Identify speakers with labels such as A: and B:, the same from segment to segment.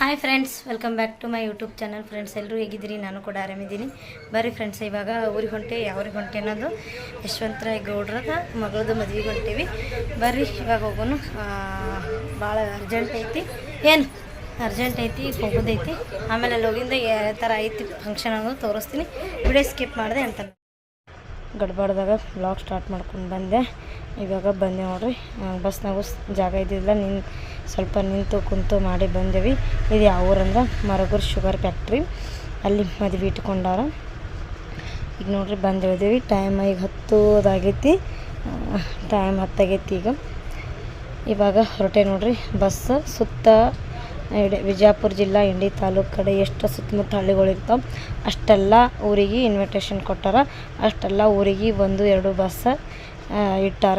A: Hi friends welcome back to my YouTube channel friends ಎಲ್ಲರೂ ಹೇಗಿದ್ದೀರಿ? ನಾನು ಕೂಡ ಆರಾಮಿದ್ದೀನಿ. ಬರ್ರಿ ಫ್ರೆಂಡ್ಸ್ ಇವಾಗ ಊರಿಗೆ ಹೊಂಟೆ, ಯಾವ ಊರಿಗೆ ಹೊಂಟೆ ಅನ್ನೋದು ಯಶವಂತರಾಯ್ ಗೌಡ್ರದ ಮಗಳದು ಮದ್ವೆಗೆ ಹೊಂಟೀವಿ. ಬರ್ರಿ, ಇವಾಗ ಹೋಗೋನು ಭಾಳ ಅರ್ಜೆಂಟ್ ಐತಿ. ಏನು? ಅರ್ಜೆಂಟ್ ಐತಿ ಹೋಗೋದೈತಿ ಆಮೇಲೆ ಅಲ್ಲಿ ಹೋಗಿಂದ ಯಾವ ಥರ ಐತಿ ಫಂಕ್ಷನ್ ಅನ್ನೋದು ತೋರಿಸ್ತೀನಿ. ವಿಡಿಯೋ ಸ್ಕಿಪ್ ಮಾಡಿದೆ ಅಂತ. ಗಡ್ಬಾಡ್ದಾಗ ಬ್ಲಾಗ್ ಸ್ಟಾರ್ಟ್ ಮಾಡ್ಕೊಂಡು ಬಂದೆ. ಇವಾಗ ಬಂದೆ ನೋಡ್ರಿ. ಬಸ್ನಾಗೂ ಜಾಗ ಇದ್ದಿಲ್ಲ ನಿನ್ ಸ್ವಲ್ಪ ನಿಂತು ಕುಂತು ಮಾಡಿ ಬಂದೇವಿ. ಇದು ಯಾವ ಊರಂದ್ರೆ? ಮರಗೂರು ಶುಗರ್ ಫ್ಯಾಕ್ಟ್ರಿ. ಅಲ್ಲಿ ಮದುವೆ ಇಟ್ಕೊಂಡಾರ. ಈಗ ನೋಡ್ರಿ, ಬಂದು ಇಳಿದೇವಿ ಟೈಮ್ ಈಗ ಹತ್ತೋದಾಗೈತಿ ಟೈಮ್ ಹತ್ತಾಗೈತಿ ಈಗ. ಇವಾಗ ಹೊರಟೆ ನೋಡ್ರಿ. ಬಸ್ ಸುತ್ತ ಇಡ, ವಿಜಯಪುರ ಜಿಲ್ಲಾ, ಇಂಡಿ ತಾಲೂಕು ಕಡೆ ಎಷ್ಟು ಸುತ್ತಮುತ್ತ ಹಳ್ಳಿಗಳಿರ್ತಾವೆ ಅಷ್ಟೆಲ್ಲ ಊರಿಗೆ ಇನ್ವಿಟೇಷನ್ ಕೊಟ್ಟಾರ. ಅಷ್ಟೆಲ್ಲ ಊರಿಗೆ ಒಂದು, ಎರಡು ಬಸ್ ಇಟ್ಟಾರ.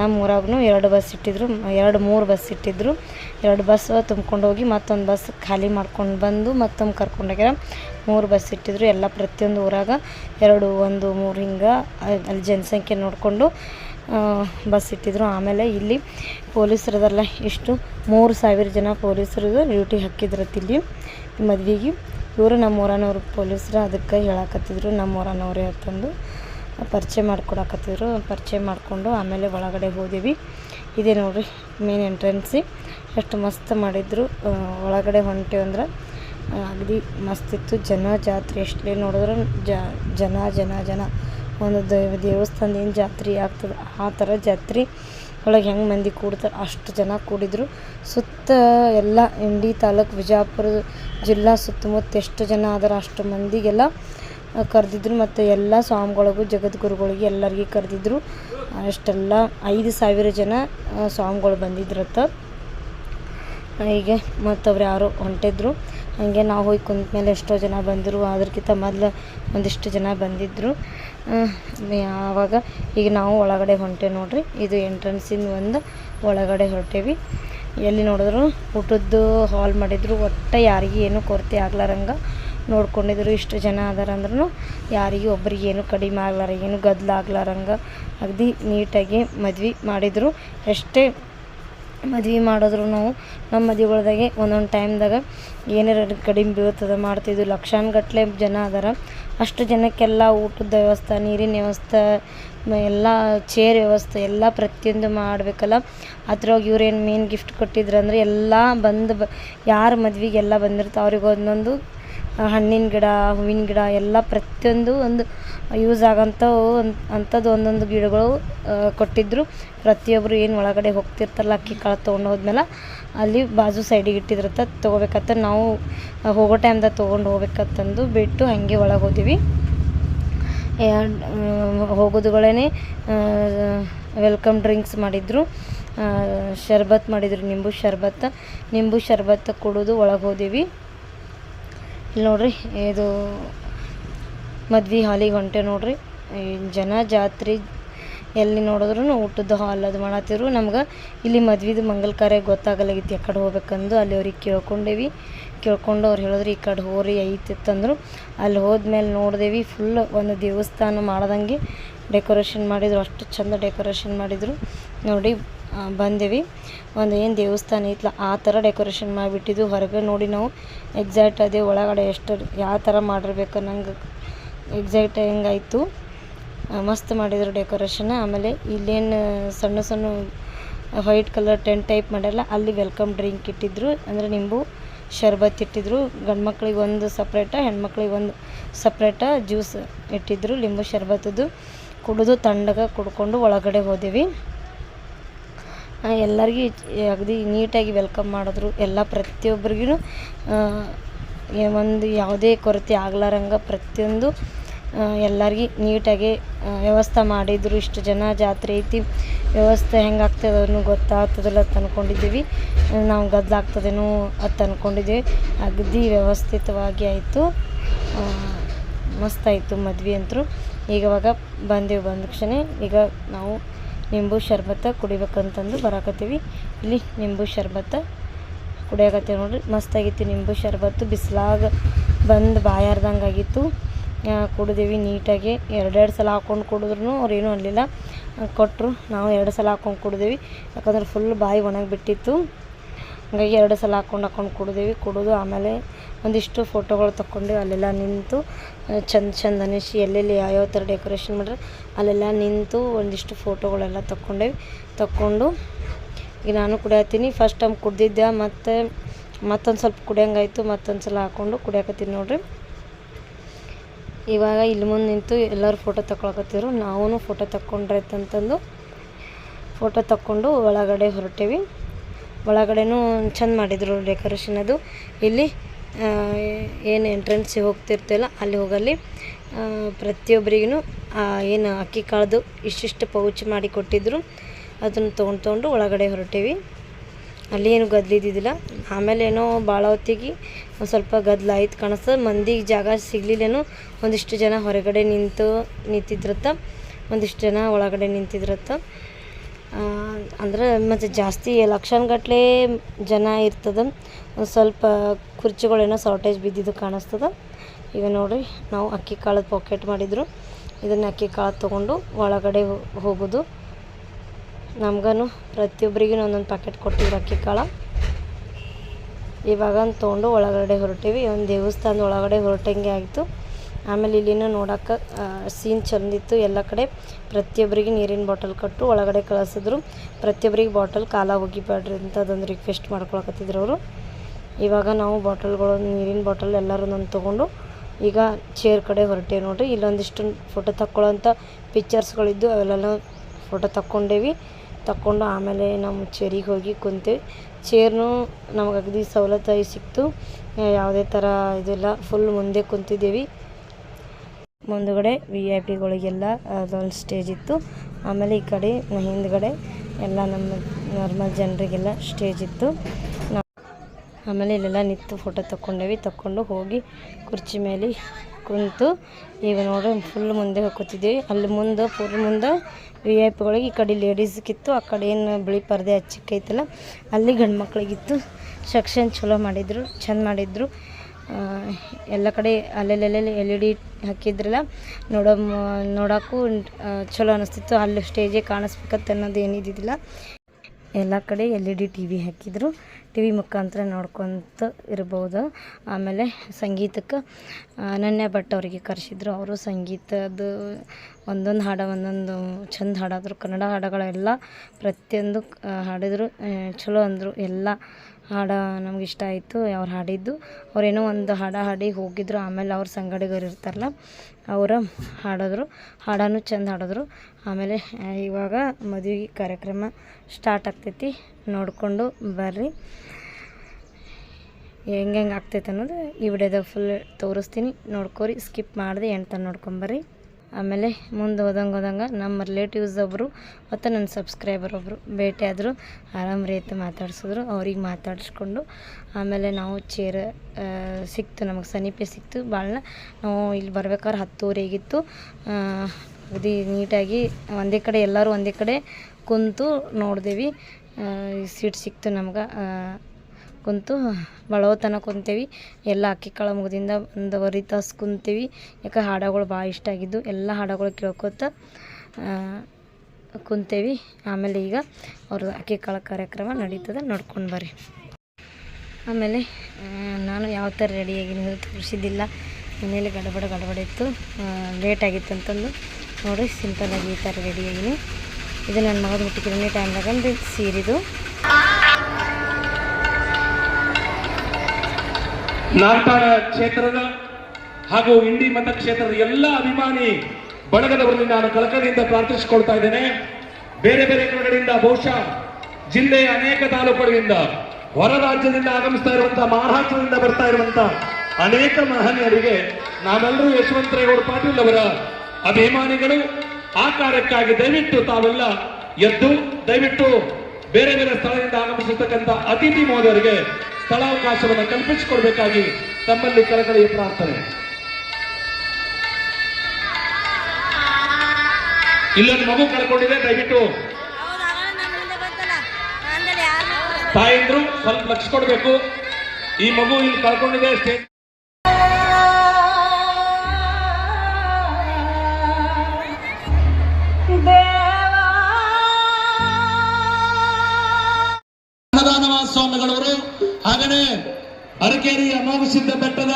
A: ನಮ್ಮ ಊರಾಗೂ ಎರಡು ಬಸ್ ಇಟ್ಟಿದ್ರು. ಎರಡು, ಮೂರು ಬಸ್ ಇಟ್ಟಿದ್ರು. ಎರಡು ಬಸ್ ತುಂಬ್ಕೊಂಡು ಹೋಗಿ ಮತ್ತೊಂದು ಬಸ್ ಖಾಲಿ ಮಾಡ್ಕೊಂಡು ಬಂದು ಮತ್ತೊಂದು ಕರ್ಕೊಂಡೋಗ್ಯಾರ ಮೂರು ಬಸ್ ಇಟ್ಟಿದ್ರು ಎಲ್ಲ ಪ್ರತಿಯೊಂದು ಊರಾಗ. ಎರಡು, ಒಂದು, ಮೂರು ಹಿಂಗೆ ಅಲ್ಲಿ ಜನಸಂಖ್ಯೆ ನೋಡಿಕೊಂಡು ಬಸ್ ಇಟ್ಟಿದ್ರು. ಆಮೇಲೆ ಇಲ್ಲಿ ಪೊಲೀಸರದೆಲ್ಲ ಇಷ್ಟು ಮೂರು ಸಾವಿರ ಜನ ಪೊಲೀಸರು ಡ್ಯೂಟಿ ಹಾಕಿದ್ರತ್ತಿಲ್ಲಿ ಮದ್ವೆಗೆ. ಇವರು ನಮ್ಮ ಊರನವ್ರು ಪೊಲೀಸರು ಅದಕ್ಕೆ ಹೇಳಕತ್ತಿದ್ರು. ನಮ್ಮ ಊರನವ್ರೇ ಅಂತಂದು ಪರಿಚಯ ಮಾಡ್ಕೊಡಕತ್ತಿದ್ರು. ಪರಿಚಯ ಮಾಡಿಕೊಂಡು ಆಮೇಲೆ ಒಳಗಡೆ ಹೋದೀವಿ. ಇದೇ ನೋಡಿರಿ ಮೇನ್ ಎಂಟ್ರೆನ್ಸಿ ಎಷ್ಟು ಮಸ್ತ್ ಮಾಡಿದ್ರು. ಒಳಗಡೆ ಹೊಂಟೆ ಅಂದ್ರೆ ಅಗದಿ ಮಸ್ತಿತ್ತು ಜನ, ಜಾತ್ರೆ ಎಷ್ಟೇ ನೋಡಿದ್ರು ಜನ ಜನ ಜನ. ಒಂದು ದೇವ ದೇವಸ್ಥಾನದ ಏನು ಜಾತ್ರೆ ಆಗ್ತದೆ. ಆ ಥರ ಜಾತ್ರೆ ಒಳಗೆ ಹೆಂಗೆ ಮಂದಿ ಕೂಡ್ತಾರೆ, ಅಷ್ಟು ಜನ ಕೂಡಿದ್ರು. ಸುತ್ತ ಎಲ್ಲ ಇಂಡಿ ತಾಲೂಕು ವಿಜಯಪುರ ಜಿಲ್ಲಾ ಸುತ್ತಮುತ್ತ ಎಷ್ಟು ಜನ ಅದರ ಅಷ್ಟು ಮಂದಿಗೆಲ್ಲ ಕರೆದಿದ್ರು ಮತ್ತು ಎಲ್ಲ ಸ್ವಾಮಿಗಳಿಗೂ ಜಗದ್ಗುರುಗಳಿಗೆ ಎಲ್ಲರಿಗೆ ಕರೆದಿದ್ರು. ಅಷ್ಟೆಲ್ಲ ಐದು ಸಾವಿರ ಜನ ಸ್ವಾಮಿಗಳು ಬಂದಿದ್ರತ್ತ. ಹೀಗೆ ಮತ್ತೊಬ್ರು ಯಾರು ಹೊಂಟಿದ್ರು. ಹಾಗೆ ನಾವು ಹೋಗಿ ಕುಂತ ಮೇಲೆ ಎಷ್ಟೋ ಜನ ಬಂದರು. ಅದಕ್ಕಿಂತ ಮೊದಲು ಒಂದಿಷ್ಟು ಜನ ಬಂದಿದ್ದರು ಆವಾಗ ಈಗ ನಾವು ಒಳಗಡೆ ಹೊಂಟೆ ನೋಡ್ರಿ. ಇದು ಎಂಟ್ರೆನ್ಸಿಂದ ಒಂದು ಒಳಗಡೆ ಹೊರಟೇವಿ. ಎಲ್ಲಿ ನೋಡಿದ್ರು ಊಟದ್ದು ಹಾಲ್ ಮಾಡಿದ್ರು. ಒಟ್ಟು ಯಾರಿಗೆ ಏನೂ ಕೊರತೆ ಆಗ್ಲಾರಂಗ ನೋಡ್ಕೊಂಡಿದ್ರು, ಇಷ್ಟು ಜನ ಅದಾರ ಅಂದ್ರೂ ಯಾರಿಗೆ ಒಬ್ರಿಗೆ ಏನು ಕಡಿಮೆ ಆಗ್ಲಾರ, ಏನು ಗದ್ದಲ ಆಗ್ಲಾರಂಗ ಅಗದಿ ನೀಟಾಗಿ ಮದ್ವೆ ಮಾಡಿದರು. ಎಷ್ಟೇ ಮದ್ವೆ ಮಾಡಿದ್ರು ನಾವು, ನಮ್ಮ ಮದುವೆಗಳ್ದಾಗೆ ಒಂದೊಂದು ಟೈಮ್ದಾಗ ಏನಾರ ಕಡಿಮೆ ಬೀಳ್ತದೆ ಮಾಡ್ತಿದ್ವಿ. ಲಕ್ಷಾನುಗಟ್ಲೆ ಜನ ಅದಾರ. ಅಷ್ಟು ಜನಕ್ಕೆಲ್ಲ ಊಟದ ವ್ಯವಸ್ಥೆ, ನೀರಿನ ವ್ಯವಸ್ಥೆ ಎಲ್ಲ ಚೇರ್ ವ್ಯವಸ್ಥೆ ಎಲ್ಲ ಪ್ರತಿಯೊಂದು ಮಾಡಬೇಕಲ್ಲ. ಅದ್ರೊಳಗೆ ಇವ್ರೇನು ಮೇನ್ ಗಿಫ್ಟ್ ಕೊಟ್ಟಿದ್ರು ಅಂದರೆ ಎಲ್ಲ ಬಂದು ಬ, ಯಾರ ಮದ್ವೆಗೆಲ್ಲ ಬಂದಿರ್ತಾವೆ ಅವ್ರಿಗೆ ಒಂದೊಂದು ಹಣ್ಣಿನ ಗಿಡ, ಹೂವಿನ ಗಿಡ ಎಲ್ಲ ಪ್ರತಿಯೊಂದು ಒಂದು ಯೂಸ್ ಆಗೋಂಥವು ಅಂಥದ್ದು ಒಂದೊಂದು ಗಿಡಗಳು ಕೊಟ್ಟಿದ್ದರು ಪ್ರತಿಯೊಬ್ಬರು ಏನು ಒಳಗಡೆ ಹೋಗ್ತಿರ್ತಾರಲ್ಲ, ಅಕ್ಕಿ ಕಾಳು ತೊಗೊಂಡು ಹೋದ್ಮೇಲೆ, ಅಲ್ಲಿ ಬಾಜು ಸೈಡಿಗೆ ಇಟ್ಟಿದ್ರತ್ತ ತೊಗೋಬೇಕತ್ತ ನಾವು ಹೋಗೋ ಟೈಮ್ದಾಗ ತೊಗೊಂಡು ಹೋಗ್ಬೇಕತ್ತಂದು ಬಿಟ್ಟು ಹಾಗೆ ಒಳಗೆ ಹೋದಿವಿ. ಹೋಗೋದುಗಳೇ ವೆಲ್ಕಮ್ ಡ್ರಿಂಕ್ಸ್ ಮಾಡಿದರು. ಶರ್ಬತ್ ಮಾಡಿದರು, ನಿಂಬು ಶರ್ಬತ್. ನಿಂಬು ಶರ್ಬತ್ ಕುಡಿದು ಒಳಗೆ ಹೋದಿವಿ. ಇಲ್ಲಿ ನೋಡ್ರಿ, ಇದು ಮದ್ವೆ ಹಾಲಿಗೆ ಹೊಂಟೆ ನೋಡ್ರಿ. ಜನ ಜಾತ್ರೆ ಎಲ್ಲಿ ನೋಡಿದ್ರು ಊಟದ ಹಾಲ್ ಅದು ಮಾಡತ್ತಿರು ನಮ್ಗೆ ಇಲ್ಲಿ ಮದ್ವೆದು ಮಂಗಲ ಕಾರ್ಯ ಗೊತ್ತಾಗಲಾಗಿತ್ತು ಯಾಕಡೆ ಕಡೆ ಹೋಗ್ಬೇಕಂದು ಅಲ್ಲಿ ಅವ್ರಿಗೆ ಕೇಳ್ಕೊಂಡೇವಿ. ಕೇಳ್ಕೊಂಡು ಅವ್ರು ಹೇಳಿದ್ರು, ಈ ಕಡೆ ಹೋರಿ ಐತಿತ್ತಂದ್ರು. ಅಲ್ಲಿ ಹೋದ್ಮೇಲೆ ನೋಡಿದೇವಿ ಫುಲ್ ಒಂದು ದೇವಸ್ಥಾನ ಮಾಡ್ದಂಗೆ ಡೆಕೋರೇಷನ್ ಮಾಡಿದ್ರು. ಅಷ್ಟು ಚಂದ ಡೆಕೋರೇಷನ್ ಮಾಡಿದರು. ನೋಡಿ ಬಂದೇವಿ. ಒಂದು ಏನು ದೇವಸ್ಥಾನ ಐತ್ಲ ಆ ಥರ ಡೆಕೋರೇಷನ್ ಮಾಡಿಬಿಟ್ಟಿದ್ದು ಹೊರಗೆ ನೋಡಿ ನಾವು ಎಕ್ಸಾಕ್ಟ್ ಅದೇ ಒಳಗಡೆ ಎಷ್ಟು, ಯಾವ ಥರ ಮಾಡಿರ್ಬೇಕು ನಂಗೆ ಎಕ್ಸಾಕ್ಟ್ ಹೆಂಗಾಯಿತು. ಮಸ್ತ್ ಮಾಡಿದರು ಡೆಕೋರೇಷನ್. ಆಮೇಲೆ ಇಲ್ಲೇನು ಸಣ್ಣ ಸಣ್ಣ ವೈಟ್ ಕಲರ್ ಟೆಂಟ್ ಟೈಪ್ ಮಾಡ್ಯಾರಲ್ಲ ಅಲ್ಲಿ ವೆಲ್ಕಮ್ ಡ್ರಿಂಕ್ ಇಟ್ಟಿದ್ರು. ಅಂದರೆ ನಿಂಬು ಶರ್ಬತ್ ಇಟ್ಟಿದ್ರು. ಗಂಡು ಮಕ್ಳಿಗೆ ಒಂದು ಸಪ್ರೇಟ ಹೆಣ್ಮಕ್ಳಿಗೆ ಒಂದು ಸಪ್ರೇಟ ಜ್ಯೂಸ್ ಇಟ್ಟಿದ್ರು, ಲಿಂಬು ಶರ್ಬತ್ತದು. ಕುಡಿದು ತಣ್ಣಗೆ ಕುಡ್ಕೊಂಡು ಒಳಗಡೆ ಹೋದೆವು. ಎಲ್ಲರಿಗೂ ಅಗದಿ ನೀಟಾಗಿ ವೆಲ್ಕಮ್ ಮಾಡಿದ್ರು. ಎಲ್ಲ ಪ್ರತಿಯೊಬ್ಬರಿಗೂ ಒಂದು ಯಾವುದೇ ಕೊರತೆ ಆಗ್ಲಾರಂಗ ಪ್ರತಿಯೊಂದು ಎಲ್ಲರಿಗೂ ನೀಟಾಗಿ ವ್ಯವಸ್ಥೆ ಮಾಡಿದ್ರು. ಇಷ್ಟು ಜನ ಜಾತ್ರೆ ಐತಿ, ವ್ಯವಸ್ಥೆ ಹೆಂಗೆ ಆಗ್ತದೆ ಅನ್ನೋ ಗೊತ್ತಾಗ್ತದಲ್ಲ ಅಂತ ಅಂದ್ಕೊಂಡಿದ್ದೀವಿ ನಾವು ಗದ್ದಲಾಗ್ತದೇನೋ ಅಂತ ಅಂದ್ಕೊಂಡಿದ್ದೀವಿ ಅಗದಿ ವ್ಯವಸ್ಥಿತವಾಗಿ ಆಯಿತು. ಮಸ್ತಾಯಿತು ಮದ್ವೆ ಅಂತೂ. ಈಗ ಇವಾಗ ಬಂದೆವು ಬಂದ ಕ್ಷಣ ಈಗ ನಾವು ನಿಂಬು ಶರ್ಬತ್ತ ಕುಡಿಬೇಕಂತಂದು ಬರಾಕತ್ತೀವಿ. ಇಲ್ಲಿ ನಿಂಬು ಶರ್ಬತ್ತ ಕುಡಿಯಾಕತ್ತೀವಿ ನೋಡ್ರಿ. ಮಸ್ತಾಗಿತ್ತು ನಿಂಬು ಶರ್ಬತ್ತು. ಬಿಸಿಲಾಗ ಬಂದು ಬಾಯಾರ್ದಂಗೆ ಆಗಿತ್ತು. ಕುಡಿದೀವಿ ನೀಟಾಗಿ. ಎರಡೆರಡು ಸಲ ಹಾಕ್ಕೊಂಡು ಕುಡಿದ್ರೂ ಅವ್ರೇನು ಅಲ್ಲಿಲ್ಲ ಕೊಟ್ಟರು ನಾವು ಎರಡು ಸಲ ಹಾಕ್ಕೊಂಡು ಕುಡಿದೀವಿ. ಯಾಕಂದ್ರೆ ಫುಲ್ ಬಾಯಿ ಒಣಗಿಬಿಟ್ಟಿತ್ತು. ಹಂಗಾಗಿ ಎರಡು ಸಲ ಹಾಕ್ಕೊಂಡು ಹಾಕ್ಕೊಂಡು ಕುಡಿದೇವಿ. ಕುಡಿದು ಆಮೇಲೆ ಒಂದಿಷ್ಟು ಫೋಟೋಗಳು ತಗೊಂಡು ಅಲ್ಲೆಲ್ಲ ನಿಂತು ಚಂದ ಚಂದ ಅನಿಸಿ ಎಲ್ಲೆಲ್ಲಿ ಯಾವ್ಯಾವ ಥರ ಡೆಕೋರೇಷನ್ ಮಾಡ್ರೆ ಅಲ್ಲೆಲ್ಲ ನಿಂತು ಒಂದಿಷ್ಟು ಫೋಟೋಗಳೆಲ್ಲ ತಗೊಂಡೇವಿ ತಗೊಂಡು ಈಗ ನಾನು ಕುಡಿಯತ್ತೀನಿ. First time ಕುಡ್ದಿದ್ದೆ. ಮತ್ತು ಮತ್ತೊಂದು ಸ್ವಲ್ಪ ಕುಡಿಯಂಗಾಯಿತು. ಮತ್ತೊಂದು ಸಲ ಹಾಕ್ಕೊಂಡು ಕುಡಿಯಕತ್ತೀನಿ ನೋಡ್ರಿ. ಇವಾಗ ಇಲ್ಲಿ ಮುಂದೆ ನಿಂತು ಎಲ್ಲರೂ ಫೋಟೋ ತಗೊಳಕತ್ತಿದ್ರು ನಾವೂ ಫೋಟೋ ತಗೊಂಡ್ರೈತಂತಂದು ಫೋಟೋ ತಕ್ಕೊಂಡು ಒಳಗಡೆ ಹೊರಟೇವಿ. ಒಳಗಡೆನೂ ಚಂದ ಮಾಡಿದರು ಡೆಕೋರೇಷನ್ ಅದು. ಇಲ್ಲಿ ಏನು ಎಂಟ್ರೆನ್ಸಿಗೆ ಹೋಗ್ತಿರ್ತೀವಲ್ಲ, ಅಲ್ಲಿ ಹೋಗಲ್ಲಿ ಪ್ರತಿಯೊಬ್ಬರಿಗೂ ಏನು ಅಕ್ಕಿ ಕಾಳ್ದು ಇಷ್ಟಿಷ್ಟು ಪೌಚ್ ಮಾಡಿ ಕೊಟ್ಟಿದ್ರು. ಅದನ್ನು ತೊಗೊಂಡು ತೊಗೊಂಡು ಒಳಗಡೆ ಹೊರಟೇವಿ. ಅಲ್ಲಿ ಏನು ಗದ್ಲಿದ್ದಿದ್ದಿಲ್ಲ ಆಮೇಲೆ ಏನೋ ಭಾಳ ಹೊತ್ತಿಗೆ ಒಂದು ಸ್ವಲ್ಪ ಗದ್ಲ ಆಯ್ತು ಕಾಣಿಸ್ತದೆ ಮಂದಿಗೆ ಜಾಗ ಸಿಗ್ಲಿಲ್ಲೇನೋ, ಒಂದಿಷ್ಟು ಜನ ಹೊರಗಡೆ ನಿಂತು ನಿಂತಿದ್ರತ್ತ. ಒಂದಿಷ್ಟು ಜನ ಒಳಗಡೆ ನಿಂತಿದ್ರತ್ತ. ಅಂದ್ರೆ ಮತ್ತು ಜಾಸ್ತಿ ಲಕ್ಷಾನುಗಟ್ಲೆ ಜನ ಇರ್ತದೆ. ಒಂದು ಸ್ವಲ್ಪ ಕುರ್ಚಿಗಳೇನೋ ಶಾರ್ಟೇಜ್ ಬಿದ್ದಿದ್ದು ಕಾಣಿಸ್ತದೆ. ಈಗ ನೋಡ್ರಿ, ನಾವು ಅಕ್ಕಿ ಕಾಳದ ಪಾಕೆಟ್ ಮಾಡಿದ್ರು. ಇದನ್ನು ಅಕ್ಕಿ ಕಾಳು ತೊಗೊಂಡು ಒಳಗಡೆ ಹೋಗೋದು. ನಮ್ಗೂ ಪ್ರತಿಯೊಬ್ಬರಿಗೂ ಒಂದೊಂದು ಪ್ಯಾಕೆಟ್ ಕೊಟ್ಟಿದ್ರು ಅಕ್ಕಿ ಕಾಳು. ಇವಾಗ ತೊಗೊಂಡು ಒಳಗಡೆ ಹೊರಟೀವಿ. ಒಂದು ದೇವಸ್ಥಾನದ ಒಳಗಡೆ ಹೊರಟಂಗೆ ಆಯಿತು. ಆಮೇಲೆ ಇಲ್ಲಿನೂ ನೋಡೋಕ್ಕೆ ಸೀನ್ ಚಂದಿತ್ತು. ಎಲ್ಲ ಕಡೆ ಪ್ರತಿಯೊಬ್ಬರಿಗೆ ನೀರಿನ ಬಾಟಲ್ ಕಟ್ಟು, ಒಳಗಡೆ ಕಳಿಸಿದ್ರು. ಪ್ರತಿಯೊಬ್ಬರಿಗೆ ಬಾಟಲ್ ಕಾಲ ಹೋಗಿಬೇಡ್ರಿ ಅಂತ ಅದೊಂದು ರಿಕ್ವೆಸ್ಟ್ ಮಾಡ್ಕೊಳಕತ್ತಿದ್ರು ಅವರು. ಇವಾಗ ನಾವು ಬಾಟಲ್ಗಳು ನೀರಿನ ಬಾಟಲ್ ಎಲ್ಲರೂ ನಾನು ತೊಗೊಂಡು, ಈಗ ಚೇರ್ ಕಡೆ ಹೊರಟೆ ನೋಡ್ರಿ. ಇಲ್ಲೊಂದಿಷ್ಟು ಫೋಟೋ ತಕ್ಕೊಳ್ಳೋಂಥ ಪಿಕ್ಚರ್ಸ್ಗಳಿದ್ದು ಅವೆಲ್ಲ ಫೋಟೋ ತಕ್ಕೊಂಡೇವಿ. ತಕ್ಕೊಂಡು ಆಮೇಲೆ ನಮ್ಮ ಚೇರಿಗೆ ಹೋಗಿ ಕುಂತೇವಿ. ಚೇರ್ನು ನಮಗೆ ಅಗದಿ ಸವಲತ್ತಾಗಿ ಸಿಕ್ತು. ಯಾವುದೇ ಥರ ಇದಿಲ್ಲ ಫುಲ್ ಮುಂದೆ ಕುಂತಿದ್ದೀವಿ. ಮುಂದುಗಡೆ ವಿ ಐ ಪಿಗಳಿಗೆಲ್ಲ ಅದೊಂದು ಸ್ಟೇಜ್ ಇತ್ತು. ಆಮೇಲೆ ಈ ಕಡೆ ಹಿಂದ್ಗಡೆ ಎಲ್ಲ ನಮ್ಮ ನಾರ್ಮಲ್ ಜನರಿಗೆಲ್ಲ ಸ್ಟೇಜ್ ಇತ್ತು. ಆಮೇಲೆ ಇಲ್ಲೆಲ್ಲ ನಿಂತು ಫೋಟೋ ತಕ್ಕೊಂಡೇವಿ. ತಕ್ಕೊಂಡು ಹೋಗಿ ಕುರ್ಚಿ ಮೇಲೆ ಕುಂತು ಈಗ ನೋಡ್ರಿ ಫುಲ್ ಮುಂದೆ ಹೋಗ್ಕೊತಿದ್ದೀವಿ. ಅಲ್ಲಿ ಮುಂದೆ ಫುಲ್ ಮುಂದೆ ವಿ ಐ ಪಿಗಳಿಗೆ ಈ ಕಡೆ ಲೇಡೀಸ್ಗಿತ್ತು ಆ ಕಡೆ ಏನು ಬಿಳಿ ಪರದೆ ಹಚ್ಚಿಕ್ಕೈತಲ್ಲ ಅಲ್ಲಿ ಗಂಡು ಮಕ್ಳಿಗಿತ್ತು ಸೆಕ್ಷನ್ ಚಲೋ ಮಾಡಿದರು, ಚೆಂದ ಮಾಡಿದರು. ಎಲ್ಲ ಕಡೆ ಅಲ್ಲೆಲ್ಲೆಲ್ಲೆಲ್ಲಿ ಎಲ್ ಇ ಡಿ ಹಾಕಿದ್ರಲ್ಲ, ನೋಡೋ ನೋಡೋಕ್ಕೂ ಚಲೋ ಅನಿಸ್ತಿತ್ತು. ಅಲ್ಲಿ ಸ್ಟೇಜೇ ಕಾಣಿಸ್ಬೇಕಂತ ಅನ್ನೋದು ಏನಿದ್ದಿದ್ದಿಲ್ಲ. ಎಲ್ಲ ಕಡೆ L E D T V ಹಾಕಿದ್ರು. ಟಿ ವಿ ಮುಖಾಂತರ ನೋಡ್ಕೊತ ಇರ್ಬೋದು. ಆಮೇಲೆ ಸಂಗೀತಕ್ಕೆ ಅನನ್ಯ ಭಟ್ ಅವರಿಗೆ ಕರೆಸಿದ್ರು. ಅವರು ಸಂಗೀತದ ಒಂದೊಂದು ಹಾಡ, ಒಂದೊಂದು ಚಂದ ಹಾಡಾದ್ರು. ಕನ್ನಡ ಹಾಡುಗಳೆಲ್ಲ ಪ್ರತಿಯೊಂದು ಹಾಡಿದ್ರು. ಚಲೋ ಅಂದರು. ಎಲ್ಲ ಹಾಡು ನಮ್ಗೆ ಇಷ್ಟ ಆಯಿತು, ಅವ್ರು ಹಾಡಿದ್ದು. ಅವರೇನೋ ಒಂದು ಹಾಡ ಹಾಡಿ ಹೋಗಿದ್ರು, ಆಮೇಲೆ ಅವ್ರ ಸಂಗಡಿಗರು ಇರ್ತಾರಲ್ಲ, ಅವರ ಹಾಡಿದ್ರು, ಹಾಡನೂ ಚಂದ ಹಾಡಿದ್ರು. ಆಮೇಲೆ ಇವಾಗ ಮದುವೆ ಕಾರ್ಯಕ್ರಮ ಸ್ಟಾರ್ಟ್ ಆಗ್ತೈತಿ, ನೋಡಿಕೊಂಡು ಬರ್ರಿ. ಹೆಂಗೆ ಹೆಂಗೆ ಆಗ್ತೈತೆ ಅನ್ನೋದು ಈ ವಿಡಿಯೋದಾಗ ಫುಲ್ ತೋರಿಸ್ತೀನಿ. ನೋಡ್ಕೊರಿ ಸ್ಕಿಪ್ ಮಾಡಿದೆ ತನಕ ನೋಡ್ಕೊಂಬರ್ರಿ ಆಮೇಲೆ ಮುಂದೆ ಹೋದಂಗೆ ಹೋದಂಗೆ ನಮ್ಮ ರಿಲೇಟಿವ್ಸ್ ಒಬ್ಬರು ಮತ್ತು ನನ್ನ ಸಬ್ಸ್ಕ್ರೈಬರ್ ಒಬ್ಬರು ಭೇಟಿಯಾದರು ಆರಾಮ ರೀತಿ ಮಾತಾಡ್ಸಿದ್ರು, ಅವ್ರಿಗೆ ಮಾತಾಡಿಸ್ಕೊಂಡು. ಆಮೇಲೆ ನಾವು ಚೇರ್ ಸಿಕ್ತು, ನಮಗೆ ಸಮೀಪ ಸಿಕ್ತು. ಭಾಳ ನಾವು ಇಲ್ಲಿ ಬರ್ಬೇಕಾದ್ರೆ ಹತ್ತುವರೆಗಿತ್ತು. ಅಗದಿ ನೀಟಾಗಿ ಒಂದೇ ಕಡೆ ಎಲ್ಲರೂ ಒಂದೇ ಕಡೆ ಕುಂತು ನೋಡಿದೆವಿ. ಸೀಟ್ ಸಿಕ್ತು ನಮ್ಗೆ. ಕುಂತು ಬಳವತನ ಕುಂತೇವಿ. ಎಲ್ಲ ಅಕ್ಕಿ ಕಾಳು ಮುಗ್ದಿಂದ ವರಿ ತಾಸು ಕುಂತೀವಿ. ಯಾಕೆ ಹಾಡಗಳು ಭಾಳ ಇಷ್ಟ ಆಗಿದ್ದು ಎಲ್ಲ ಹಾಡಗಳು ಕೇಳ್ಕೊತ ಕುಂತೇವಿ. ಆಮೇಲೆ ಈಗ ಅವ್ರ ಅಕ್ಕಿ ಕಾಳ ಕಾರ್ಯಕ್ರಮ ನಡೀತದೆ, ನೋಡ್ಕೊಂಡು ಬರ್ರಿ. ಆಮೇಲೆ ನಾನು ಯಾವ ಥರ ರೆಡಿಯಾಗಿ ತೋರಿಸಿದ್ದಿಲ್ಲ. ಮನೇಲಿ ಗಡಬಡ ಗಡಬಡ ಇತ್ತು ಲೇಟ್ ಆಗಿತ್ತು ಅಂತಂದು ನೋಡಿ ಸಿಂಪಲ್ಲಾಗಿ ಈ ಥರ ರೆಡಿಯಾಗಿನಿ ಇದು ನನ್ನ ಮಗದ ಹುಟ್ಟಿಗೆ ತಗೊಂಡು ಸೀರಿದು.
B: ನಾಲ್ತಾರ ಕ್ಷೇತ್ರದ ಹಾಗೂ ಇಂಡಿ ಮತಕ್ಷೇತ್ರದ ಎಲ್ಲ ಅಭಿಮಾನಿ ಬಳಗದವರಲ್ಲಿ ನಾನು ಕಳಕಳಿಯಿಂದ ಪ್ರಾರ್ಥಿಸಿಕೊಳ್ತಾ ಇದ್ದೇನೆ. ಬೇರೆ ಬೇರೆ ಕಡೆಗಳಿಂದ ಬಹುಶಃ ಜಿಲ್ಲೆಯ ಅನೇಕ ತಾಲೂಕುಗಳಿಂದ, ಹೊರ ರಾಜ್ಯದಿಂದ ಆಗಮಿಸ್ತಾ ಇರುವಂತಹ ಮಹಾರಾಷ್ಟ್ರದಿಂದ ಬರ್ತಾ ಇರುವಂತಹ ಅನೇಕ ಮಹನೀಯರಿಗೆ ನಾವೆಲ್ಲರೂ ಯಶವಂತರೇಗೌಡ ಪಾಟೀಲ್ ಅವರ ಅಭಿಮಾನಿಗಳು, ಆ ಕಾರ್ಯಕ್ಕಾಗಿ ದಯವಿಟ್ಟು ತಾವೆಲ್ಲ ಎದ್ದು, ದಯವಿಟ್ಟು ಬೇರೆ ಬೇರೆ ಸ್ಥಳದಿಂದ ಆಗಮಿಸಿರ್ತಕ್ಕಂಥ ಅತಿಥಿ ಮಹೋದಯರಿಗೆ ಸ್ಥಳಾವಕಾಶವನ್ನು ಕಲ್ಪಿಸಿಕೊಡ್ಬೇಕಾಗಿ ತಮ್ಮಲ್ಲಿ ಕಳಕಳಿಯ ಪ್ರಾರ್ಥನೆ. ಇಲ್ಲೊಂದು ಮಗು ಕಳ್ಕೊಂಡಿದೆ, ದಯವಿಟ್ಟು. ತಾಯಂದ್ರು, ಸ್ವಲ್ಪ ಲಕ್ಷ ಕೊಡಬೇಕು. ಈ ಮಗು ಇಲ್ಲಿ ಕಳ್ಕೊಂಡಿದೆ, ಸ್ಟೇಜ್ ಹಾಗನೆ ಅರಕೇರಿ ಅಮಾವಸಿದ್ಧ ಬೆಟ್ಟದ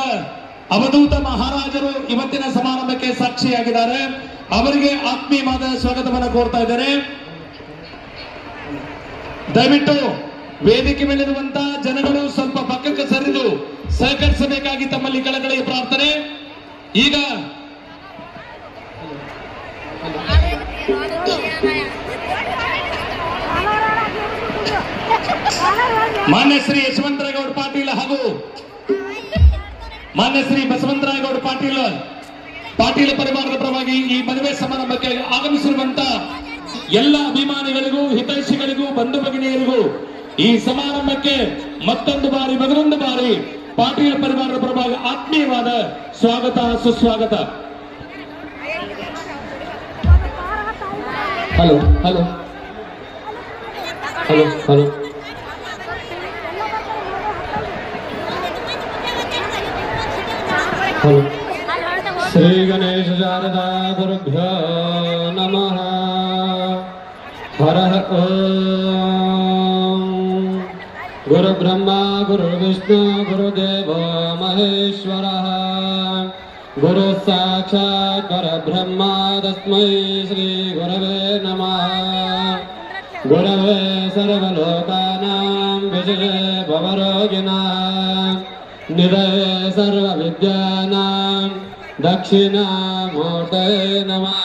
B: ಅವಧೂತ ಮಹಾರಾಜರು ಇವತ್ತಿನ ಸಮಾರಂಭಕ್ಕೆ ಸಾಕ್ಷಿಯಾಗಿದ್ದಾರೆ. ಅವರಿಗೆ ಆತ್ಮೀಯವಾದ ಸ್ವಾಗತವನ್ನು ಕೋರ್ತಾ ಇದ್ದಾರೆ ದಯವಿಟ್ಟು ವೇದಿಕೆ ಮೇಲಿರುವಂತ ಜನಗಳು ಸ್ವಲ್ಪ ಪಕ್ಕಕ್ಕೆ ಸರಿದು ಸಹಕರಿಸಬೇಕಾಗಿ ತಮ್ಮಲ್ಲಿ ಕೆಳಗಡೆ ಪ್ರಾರ್ಥನೆ. ಈಗ ಮಾನ್ಯ ಶ್ರೀ ಯಶವಂತರಾಯಗೌಡ ಪಾಟೀಲ್ ಹಾಗೂ ಮಾನ್ಯ ಶ್ರೀ ಬಸವಂತರಾಯಗೌಡ ಪಾಟೀಲ್ ಪಾಟೀಲ ಪರಿವಾರದ ಪರವಾಗಿ ಈ ಮದುವೆ ಸಮಾರಂಭಕ್ಕೆ ಆಗಮಿಸಿರುವಂತ ಎಲ್ಲ ಅಭಿಮಾನಿಗಳಿಗೂ, ಹಿತೈಷಿಗಳಿಗೂ, ಬಂಧು ಭಗಿನಿಯರಿಗೂ ಈ ಸಮಾರಂಭಕ್ಕೆ ಮತ್ತೊಂದು ಬಾರಿ ಮೊದಲೊಂದು ಬಾರಿ ಪಾಟೀಲ್ ಪರಿವಾರದ ಪರವಾಗಿ ಆತ್ಮೀಯವಾದ ಸ್ವಾಗತ, ಸುಸ್ವಾಗತ. Hello hello hello hello Shriganesh Sharada गुरुभ्यो नमः हरः ॐ गुरुब्रह्मा गुरुविष्णु गुरुदेवो महेश्वरः गुरुः साक्षात् परब्रह्मा तस्मै श्रीगुरवे नमः गुरवे सर्वलोकानां विजये भवरोगिणः निधये सर्वविद्यानां दक्षिणामूर्तये नमः।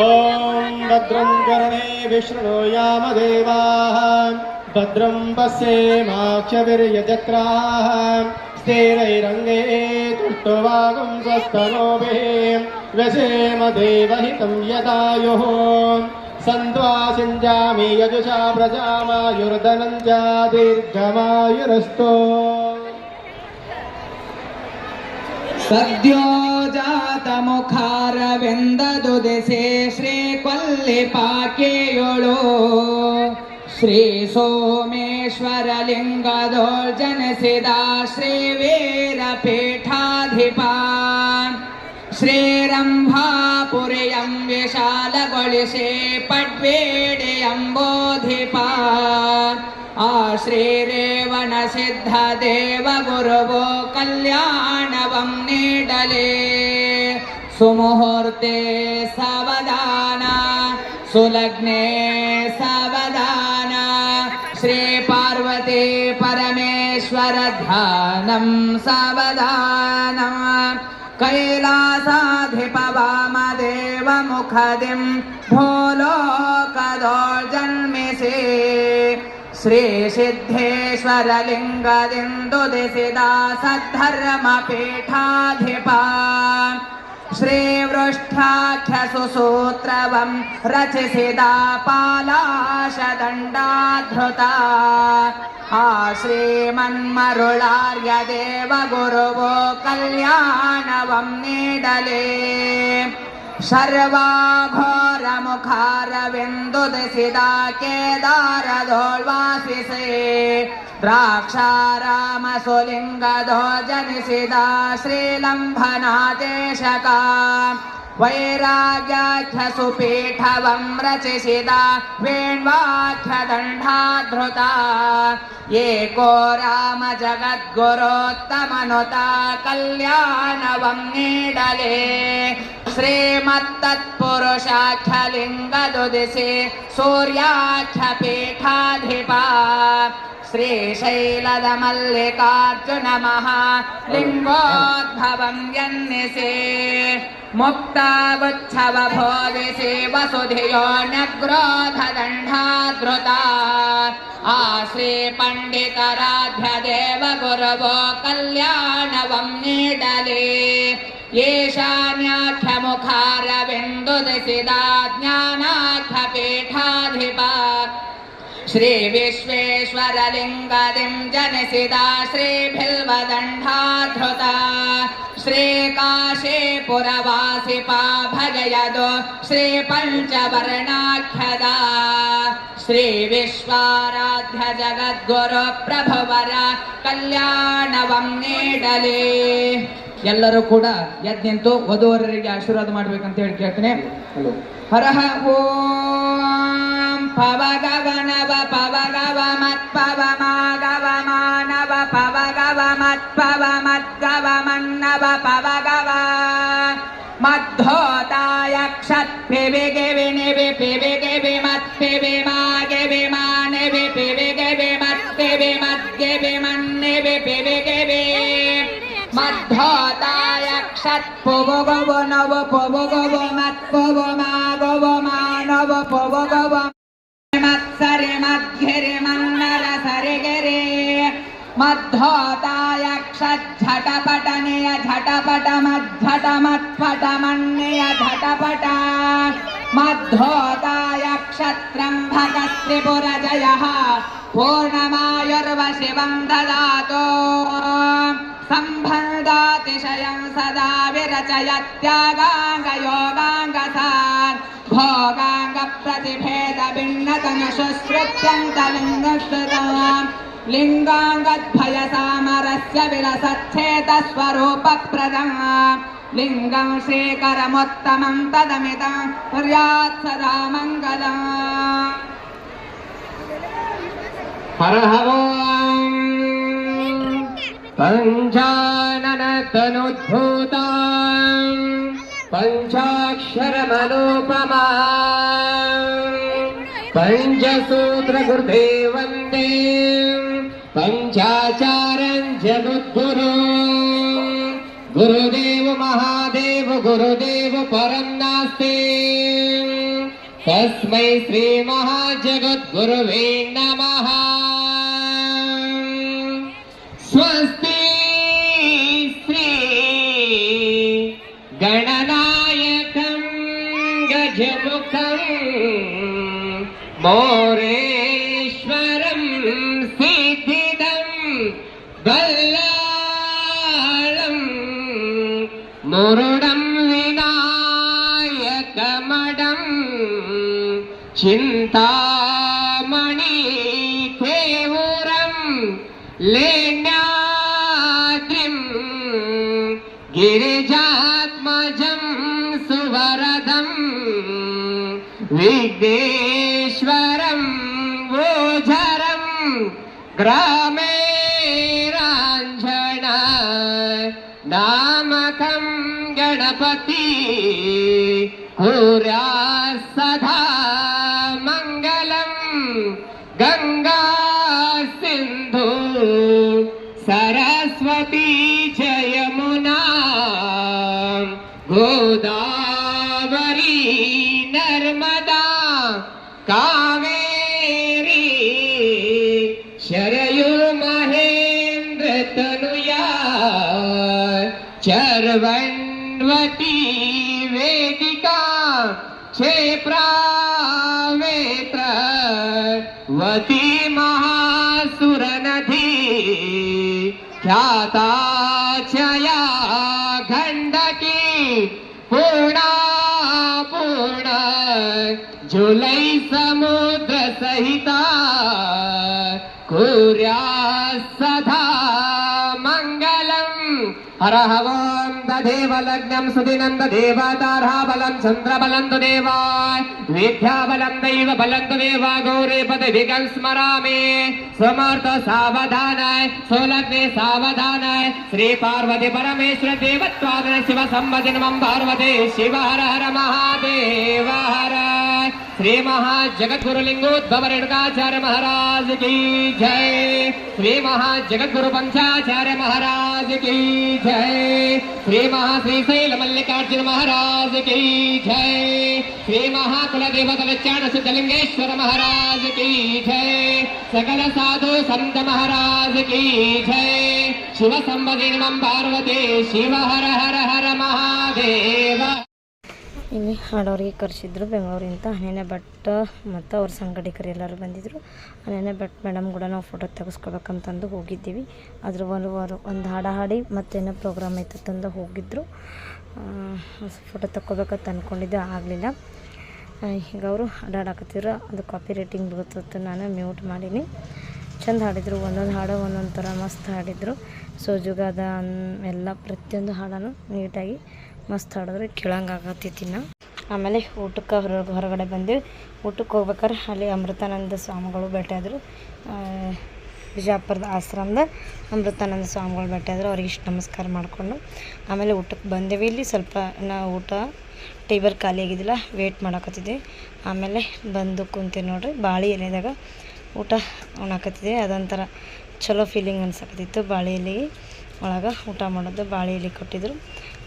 C: ॐ भद्रं करणे विष्णो यामदेवाः। भद्रं पश्येमाक्षवीर्यचक्राः स्थिरैरङ्गे तुष्टवागं स्वस्तनोभिः व्यसेम देवहितं यदायुः। सन्त्वासिञ्जामि यजुषा प्रजामायुर्धनं च दीर्घमायुरस्तु
D: सद्यो जातमुखारविन्ददुदिशे श्रीकोल्लिपाकेयोळो श्री सोमेश्वरलिङ्गदोर्जनसिदा श्रीवीरपीठाधिपा श्रीरम्भापुरियं विशालगोलिषे गलिशे पड्वेडम्बोधिपा आ श्रीदेवन कल्याणवं निडले। सुमुहूर्ते सवधान सुलग्ने सवधान श्रीपार्वती पार्वती परमेश्वर ध्यानं मुखदिं भोलोकदोर्जन्मिषे। कदो जन्मिष श्री सिद्धेश्वर पालाशदण्डाधृता आ श्रीमन्मरुळार्यदेव गुरुवो कल्याणवं नीडले। शर्वाभोरमुखारविन्दु दसिदा केदारधो वासिषे राक्षारामसुलिङ्गधो जनिषिदा श्रीलम्बनादेश वैराग्याख्यसुपीठवं रचिषिदा रचिदा वेण्वाख्यदण्डा धृता ये को राम जगद्गुरोत्तमनुता कल्याणवं नीडले। श्रीमत्तत्पुरुषाख्य लिङ्गे श्रीशैल मल्लिकार्जुन महा लिङ्गोद्भवं जन्निषे वसुधियो न क्रोधदण्डा धृता गुरवो कल्याणवं निदले येषा न्याख्यमुखार ಶ್ರೀ ವಿಶ್ವೇಶ್ವರ ಲಿಂಗದಿಂ ಜನಿಸಿದ ಶ್ರೀ ಬಿಲ್ವದಂಡಾಧೃತ ಶ್ರೀ ಕಾಶೀಪುರವಾಸಿಪ ಭಜಯದು ಶ್ರೀ ಪಂಚವರ್ಣಾಖ್ಯದ ಶ್ರೀ ವಿಶ್ವಾರಾಧ್ಯ ಜಗದ್ಗುರು ಪ್ರಭುವರ ಕಲ್ಯಾಣವಂ ನೀಡಲಿ ಎಲ್ಲರೂ ಕೂಡ ಎದ್ ನಿಂತು ವಧುವರರಿಗೆ ಆಶೀರ್ವಾದ ಮಾಡ್ಬೇಕಂತ ಹೇಳಿ ಕೇಳ್ತೇನೆ. ಹರಹ ಓಂ ಪವ ಗವ ನವ ಪವ ಗವ पव मा गव मा नव पव गव मत्पव मद्गव मन्नव पव गव मद्धोताय क्षत्पिवि गिवि निवि पिवि गिवि मत्पिवि मा गिवि मा निवि पिवि गिवि मत्पिवि मद्गिवि मन्निवि पिवि गिवि मद्धोताय क्षत्पुवु गव नव पुवु गव मत्पुवु मा गव मा नव पुवु गव मद्धोताय क्षटपटनेयझटपटमट मत्पटमन्नेयझटपट मद्धोताय क्षत्रम्भत् त्रिपुरजयः पूर्णमायुर्वशिवम् ददातो। सम्बन्धातिशयं सदा विरचयत्यागाङ्ग योगाङ्गसा भोगाङ्गप्रतिभेदभिन्नतमशुश्रित्यङ्कुन्दम् लिङ्गाङ्गद्भयसामरस्य विलसच्छेदस्वरूपप्रदम् लिङ्गं श्रीकरमुत्तमं तदमिदं कुर्यात् सदा मङ्गलम्
C: पञ्चाननतनुद्भूता पञ्चाक्षरमनुपमा पञ्चसूत्रकृते वन्दे पञ्चाचारं जगद्गुरु गुरुदेव महादेव गुरुदेव परं नास्ति तस्मै श्रीमहाजगद्गुरुवे नमः मोरेश्वरं सिद्धिदं बल्लाळं मुरुडं विनायकमडं चिन्तामणि केवुरं लेण्याद्रिं गिरिजात्मजं सुवरदं विघ्नेश्वरं ग्रामे राञ्झण नामकं गणपति कुर्या ण् वेदिका क्षेप्रा वती महासुरनधी ख्याता क्षया खण्डकी पूर्णा पूर्ण जुलै समुद्रसहिता कुर्या सधा मङ्गलम्। हरहवो దేవలగ్నం సుదినంద దేవాతారాబలం చంద్రబలందు దేవాయ్ విద్యాబలం దైవ బలందు దేవా గౌరీ పదవిగం స్మరామి సమర్థ సావధానాయ సులగ్నే సావధానాయ శ్రీ పార్వతి పరమేశ్వర దేవత్వాదన శివ సంవది నమం పార్వతే శివ హర హర మహాదేవ హర శ్రీ మహా మహారాజ్ की జై శ్రీ మహా జగద్గురు పంచాచార్య మహారాజ్ की జై శ్రీ శ్రీశైల మల్లికార్జున మహారాజ్కి జై. శ్రీ మహాకుల దేవత విచారణ సిద్ధలింగేశ్వర మహారాజ్కి జై. సకల సాధు సంత మహారాజ్కి జై. శివ సంవదీనం పార్వతే శివ హర హర హర మహాదేవ.
A: ಇಲ್ಲಿ ಹಾಡೋರಿಗೆ ಕರೆಸಿದ್ರು ಬೆಂಗಳೂರಿಂದ ಅನೇನೆ ಭಟ್ ಮತ್ತು ಅವ್ರ ಸಂಗಡಿಗರು ಎಲ್ಲರೂ ಬಂದಿದ್ದರು ಅನೇನೆ ಭಟ್ ಮೇಡಮ್ ಕೂಡ ನಾವು ಫೋಟೋ ತೆಗೆಸ್ಕೊಬೇಕಂತಂದು ಹೋಗಿದ್ದೀವಿ. ಅದ್ರ ಒಂದು ವಾರ ಒಂದು ಹಾಡ ಹಾಡಿ ಮತ್ತೇನೋ ಪ್ರೋಗ್ರಾಮ್ ಐತೆ ತಂದು ಹೋಗಿದ್ದರು ಫೋಟೋ ತಗೋಬೇಕಂತ ಅಂದ್ಕೊಂಡಿದ್ದೆ ಆಗಲಿಲ್ಲ. ಈಗ ಅವರು ಹಾಡಾಡಕತ್ತಿದ್ರು. ಅದು ಕಾಪಿ ರೇಟಿಂಗ್ ಬೀಳ್ತಿತ್ತು ನಾನು ಮ್ಯೂಟ್ ಮಾಡೀನಿ. ಚಂದ ಹಾಡಿದರು, ಒಂದೊಂದು ಹಾಡು ಒಂದೊಂದು ಥರ ಮಸ್ತ್ ಹಾಡಿದರು. ಸೋಜುಗಾದ ಎಲ್ಲ ಪ್ರತಿಯೊಂದು ಹಾಡನ್ನು ನೀಟಾಗಿ ಮಸ್ತ್ ಆಡಿದ್ರೆ ಕೇಳಂಗೆ ಆಗತ್ತೈತಿ ನಾ ಆಮೇಲೆ ಊಟಕ್ಕೆ ಹೊರ, ಹೊರಗಡೆ ಬಂದ್ವಿ. ಊಟಕ್ಕೆ ಹೋಗ್ಬೇಕಾದ್ರೆ ಅಲ್ಲಿ ಅಮೃತಾನಂದ ಸ್ವಾಮಿಗಳು ಭೇಟಿಯಾದರು ಬಿಜಾಪುರದ ಆಶ್ರಮದ ಅಮೃತಾನಂದ ಸ್ವಾಮಿಗಳು ಭೇಟಿಯಾದರು ಅವ್ರಿಗೆ ಇಷ್ಟು ನಮಸ್ಕಾರ ಮಾಡಿಕೊಂಡು ಆಮೇಲೆ ಊಟಕ್ಕೆ ಬಂದೇವಿ. ಇಲ್ಲಿ ಸ್ವಲ್ಪ ನಾ ಊಟ ಟೇಬಲ್ ಖಾಲಿ ಆಗಿದ್ದಿಲ್ಲ ವೇಟ್ ಮಾಡಾಕತ್ತಿದ್ದೆ ಆಮೇಲೆ ಬಂದು ಕುಂತೀವಿ ನೋಡ್ರಿ, ಬಾಳೆ ಎಲೆದಾಗ ಊಟ ಉಣಾಕತ್ತಿದ್ದೆ ಅದೊಂಥರ ಚಲೋ ಫೀಲಿಂಗ್ ಅನ್ಸಕತ್ತಿತ್ತು ಬಾಳೆ ಎಲೆಗೆ. ಒಳಗೆ ಊಟ ಮಾಡೋದು ಬಾಳೆ ಎಲೆ ಕೊಟ್ಟಿದ್ರು.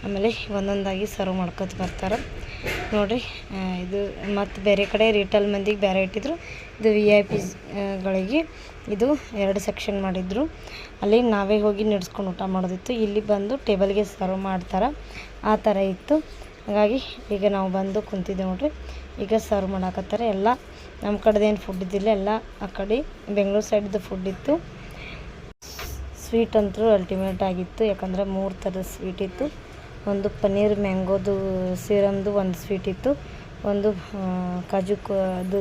A: ಆಮೇಲೆ ಒಂದೊಂದಾಗಿ ಸರ್ವ್ ಮಾಡ್ಕೊತ ಬರ್ತಾರೆ. ನೋಡಿರಿ ಇದು ಮತ್ತು ಬೇರೆ ಕಡೆ ರಿಟೇಲ್ ಮಂದಿಗೆ ಬೇರೆ ಇಟ್ಟಿದ್ರು. ಇದು ವಿ ಐ ಪಿಗಳಿಗೆ ಇದು ಎರಡು ಸೆಕ್ಷನ್ ಮಾಡಿದ್ರು. ಅಲ್ಲಿ ನಾವೇ ಹೋಗಿ ನಡೆಸ್ಕೊಂಡು ಊಟ ಮಾಡೋದಿತ್ತು. ಇಲ್ಲಿ ಬಂದು ಟೇಬಲ್ಗೆ ಸರ್ವ್ ಮಾಡ್ತಾರೆ. ಆ ಥರ ಇತ್ತು. ಹಾಗಾಗಿ ಈಗ ನಾವು ಬಂದು ಕುಂತಿದ್ದೆ ನೋಡ್ರಿ. ಈಗ ಸರ್ವ್ ಮಾಡಾಕತ್ತಾರೆ ಎಲ್ಲ. ನಮ್ಮ ಕಡೆದೇನು ಫುಡ್ ಇದ್ದಿಲ್ಲ, ಎಲ್ಲ ಆ ಕಡೆ ಬೆಂಗಳೂರು ಸೈಡ್ದು ಫುಡ್ ಇತ್ತು. ಸ್ವೀಟ್ ಅಂತೂ ಅಲ್ಟಿಮೇಟ್ ಆಗಿತ್ತು, ಯಾಕಂದರೆ ಮೂರು ಥರದ ಸ್ವೀಟ್ ಇತ್ತು. ಒಂದು ಪನ್ನೀರ್ ಮ್ಯಾಂಗೋದು ಸೀರಮ್ದು ಒಂದು ಸ್ವೀಟ್ ಇತ್ತು. ಒಂದು ಕಾಜು ಅದು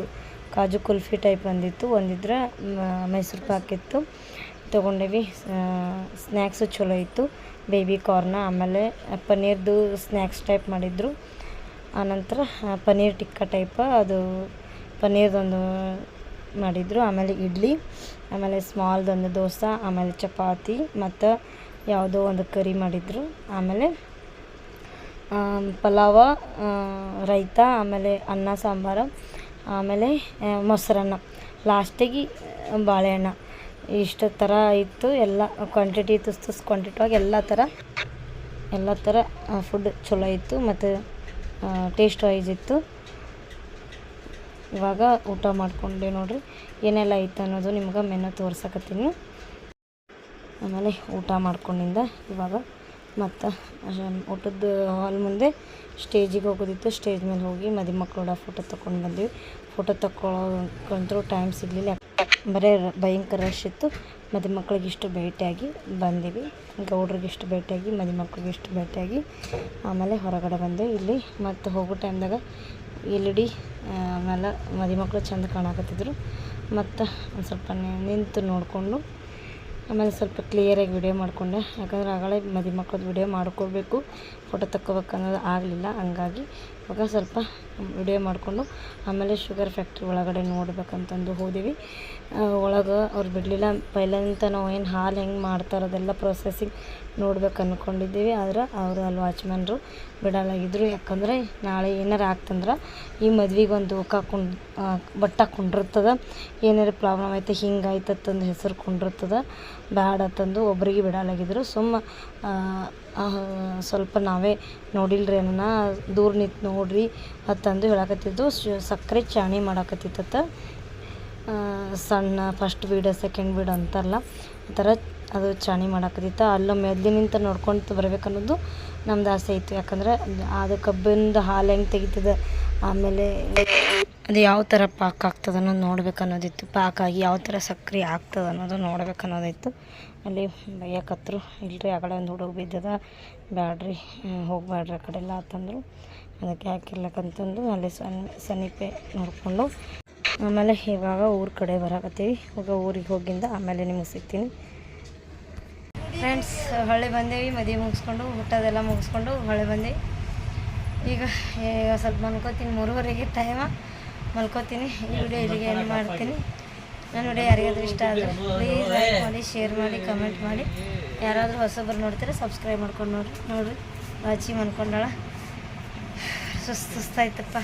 A: ಕಾಜು ಕುಲ್ಫಿ ಟೈಪ್ ಬಂದಿತ್ತು ಒಂದಿದ್ರೆ ಮೈಸೂರು ಪಾಕ್ ಇತ್ತು. ತೊಗೊಂಡೇವಿ ಸ್ನ್ಯಾಕ್ಸು ಚಲೋ ಇತ್ತು. ಬೇಬಿ ಕಾರ್ನ ಆಮೇಲೆ ಪನ್ನೀರ್ದು ಸ್ನ್ಯಾಕ್ಸ್ ಟೈಪ್ ಮಾಡಿದ್ರು. ಆನಂತರ ಪನ್ನೀರ್ ಟಿಕ್ಕ ಟೈಪ ಅದು ಪನ್ನೀರ್ದೊಂದು ಮಾಡಿದರು. ಆಮೇಲೆ ಇಡ್ಲಿ. ಆಮೇಲೆ ಸ್ಮಾಲ್ದೊಂದು ದೋಸೆ ಆಮೇಲೆ ಚಪಾತಿ ಮತ್ತು ಯಾವುದೋ ಒಂದು ಕರಿ ಮಾಡಿದ್ರು. ಆಮೇಲೆ ಆಮ್, ಪಲಾವ ರೈತ ಆಮೇಲೆ ಅನ್ನ ಸಾಂಬಾರು ಆಮೇಲೆ ಮೊಸರನ್ನ. ಲಾಸ್ಟಿಗೆ ಬಾಳೆಹಣ್ಣ. ಇಷ್ಟು ಥರ ಇತ್ತು. ಎಲ್ಲ ಕ್ವಾಂಟಿಟಿ ತುಸ್ ಒಳಗೆ ಎಲ್ಲ ಥರ ಎಲ್ಲ ಥರ ಫುಡ್ ಚಲೋ ಇತ್ತು. ಮತ್ತು ಟೇಸ್ಟ್ ವೈಸ್ ಇತ್ತು. ಇವಾಗ ಊಟ ಮಾಡ್ಕೊಂಡೆ ನೋಡ್ರಿ. ಏನೆಲ್ಲ ಐತೆ ಅನ್ನೋದು ನಿಮ್ಗೆ ಮೆನು ತೋರ್ಸಕತ್ತೀನಿ. ಆಮೇಲೆ ಊಟ ಮಾಡ್ಕೊಂಡಿಂದ ಇವಾಗ. ಮತ್ತು ಊಟದ ಹಾಲ್ ಮುಂದೆ ಸ್ಟೇಜಿಗೆ ಹೋಗೋದಿತ್ತು. ಸ್ಟೇಜ್ ಮೇಲೆ ಹೋಗಿ ಮದುಮಕ್ಳು ಕೂಡ ಫೋಟೋ ತೊಗೊಂಡು ಬಂದ್ವಿ. ಫೋಟೋ ತಗೊಳ್ಳೋಕಂತೂ ಟೈಮ್ ಸಿಗಲಿಲ್ಲ. ಬರೀ ಭಯಂಕರ ರಶ್ ಇತ್ತು. ಮದುಮಕ್ಳಿಗೆ ಇಷ್ಟು ಭೇಟಿಯಾಗಿ ಬಂದೀವಿ. ಗೌಡ್ರಿಗೆ ಇಷ್ಟು ಭೇಟಿಯಾಗಿ, ಮದುಮಕ್ಳಿಗೆ ಇಷ್ಟು ಭೇಟಿಯಾಗಿ. ಆಮೇಲೆ ಹೊರಗಡೆ ಬಂದೆ. ಇಲ್ಲಿ ಮತ್ತು ಹೋಗೋ ಟೈಮ್ದಾಗ ಎಲ್ ಇ ಡಿ ಆಮೇಲೆ ಮದುಮಕ್ಳು ಚಂದ ಕಾಣಕತ್ತಿದ್ರು. ಮತ್ತು ಒಂದು ಸ್ವಲ್ಪ ನಿಂತು ನೋಡಿಕೊಂಡು ಆಮೇಲೆ ಸ್ವಲ್ಪ ಕ್ಲಿಯರಾಗಿ ವಿಡಿಯೋ ಮಾಡಿಕೊಂಡೆ. ಯಾಕಂದ್ರೆ ಆಗಲೇ ಮದುಮಕ್ಳದ್ದು ವಿಡಿಯೋ ಮಾಡ್ಕೋಬೇಕು. ಫೋಟೋ ತಕ್ಕೋಬೇಕು ಅನ್ನೋದು ಆಗಲಿಲ್ಲ. ಹಂಗಾಗಿ ಇವಾಗ ಸ್ವಲ್ಪ ವಿಡಿಯೋ ಮಾಡಿಕೊಂಡು ಆಮೇಲೆ ಶುಗರ್ ಫ್ಯಾಕ್ಟ್ರಿ ಒಳಗಡೆ ನೋಡ್ಬೇಕಂತಂದು ಹೋದಿವಿ. ಒಳಗೆ ಅವ್ರು ಬಿಡಲಿಲ್ಲ. ಪೈಲಂತ ನಾವು ಏನು ಹಾಲು ಹೆಂಗೆ ಮಾಡ್ತಾರೆ ಅದೆಲ್ಲ ಪ್ರೊಸೆಸಿಂಗ್ ನೋಡ್ಬೇಕು ಅಂದ್ಕೊಂಡಿದ್ದೀವಿ ಆದ್ರೆ ಅವರು ಅಲ್ಲಿ ವಾಚ್ಮ್ಯಾನ್ರು ಬಿಡಲಾಗಿದ್ದರು ಯಾಕಂದರೆ ನಾಳೆ ಏನಾರು ಆಗ್ತಂದ್ರೆ ಈ ಮದ್ವೆಗೆ ಒಂದು ಕುಂಡ್ ಬಟ್ಟ ಕುಂಡಿರ್ತದ. ಏನಾರು ಪ್ರಾಬ್ಲಮ್ ಐತೆ ಹಿಂಗೆ ಆಯ್ತಂದು ಹೆಸರು ಕುಂಡಿರ್ತದ. ಬ್ಯಾಡ ತಂದು ಒಬ್ರಿಗೆ ಬಿಡಲಾಗಿದ್ರು. ಸುಮ್ಮ ಸ್ವಲ್ಪ ನಾವೇ ನೋಡಿಲ್ರಿ ಅನ್ನ ದೂರ ನಿಂತು ನೋಡ್ರಿ ಅತ್ತಂದು ಹೇಳಕತ್ತಿದ್ದು ಸಕ್ಕರೆ ಚಾಣಿ ಮಾಡಾಕತ್ತಿತ್ತ ಸಣ್ಣ ಫಸ್ಟ್ ಬೀಡ ಸೆಕೆಂಡ್ ಬೀಡ ಅಂತಾರಲ್ಲ, ಆ ಥರ ಅದು ಚಾಣಿ ಮಾಡಾಕತ್ತಿತ್ತು. ಅಲ್ಲೇ ನೋಡ್ಕೊತ ಬರಬೇಕನ್ನೋದು ನಮ್ದು ಆಸೆ ಇತ್ತು. ಯಾಕಂದ್ರೆ ಅದು ಕಬ್ಬಿಂದ ಹಾಲು ಹೆಂಗೆ ತೆಗಿತದೆ, ಆಮೇಲೆ ಅದು ಯಾವ ಥರ ಪಾಕ ಆಗ್ತದೆ ಅನ್ನೋದು ನೋಡ್ಬೇಕು ಅನ್ನೋದಿತ್ತು ಪಾಕ ಆಗಿ ಯಾವ ಥರ ಸಕ್ರೆ ಆಗ್ತದೆ ಅನ್ನೋದು ನೋಡ್ಬೇಕು ಅನ್ನೋದಿತ್ತು ಅಲ್ಲಿ ಬೈಯಕತ್ರು ಇಲ್ಲರಿ ಆ ಕಡೆ ಒಂದು ಹುಡುಗ ಬಿದ್ದದ, ಬ್ಯಾಡ್ರಿ ಹೋಗ್ಬೇಡ್ರಿ ಆ ಕಡೆ ಎಲ್ಲ ಅಂತಂದರು. ಅದಕ್ಕೆ ಯಾಕಿರ್ಲಕ್ಕಂತಂದು ಅಲ್ಲಿ ಸಣ್ಣ ಸನಿಪೆ ನೋಡಿಕೊಂಡು ಆಮೇಲೆ ಇವಾಗ ಊರ ಕಡೆ ಬರಾಕತ್ತೀವಿ. ಇವಾಗ ಊರಿಗೆ ಹೋಗಿಂದ ಆಮೇಲೆ ನಿಮಗೆ ಸಿಗ್ತೀನಿ. ಫ್ರೆಂಡ್ಸ್ ಹೊಳೆ ಬಂದೇವಿ, ಮದುವೆ ಮುಗಿಸ್ಕೊಂಡು, ಊಟದೆಲ್ಲ ಮುಗಿಸ್ಕೊಂಡು ಹೊಳೆ ಬಂದೇವಿ. ಈಗ ಈಗ ಸ್ವಲ್ಪ ಮಲ್ಕೋತೀನಿ, ಮೂರುವರೆಗೆ ಟೈಮ ಮಲ್ಕೋತೀನಿ, ಈ ವಿಡಿಯೋ ಇಲ್ಲಿಗೆ ಏನು ಮಾಡ್ತೀನಿ. ನನ್ನ ವಿಡಿಯೋ ಯಾರಿಗಾದ್ರೂ ಇಷ್ಟ ಆದರೆ ಪ್ಲೀಸ್ ಲೈಕ್ ಮಾಡಿ ಶೇರ್ ಮಾಡಿ ಕಮೆಂಟ್ ಮಾಡಿ. ಯಾರಾದರೂ ಹೊಸೊಬ್ಬರು ನೋಡ್ತೀರಾ ಸಬ್ಸ್ಕ್ರೈಬ್ ಮಾಡ್ಕೊಂಡು ನೋಡಿ ನೋಡ್ರಿ ಅಚೀವ್ ಮನ್ಕೊಂಡಾಳ ಸುಸ್ತು, ಸುಸ್ತಾಯ್ತಪ್ಪ.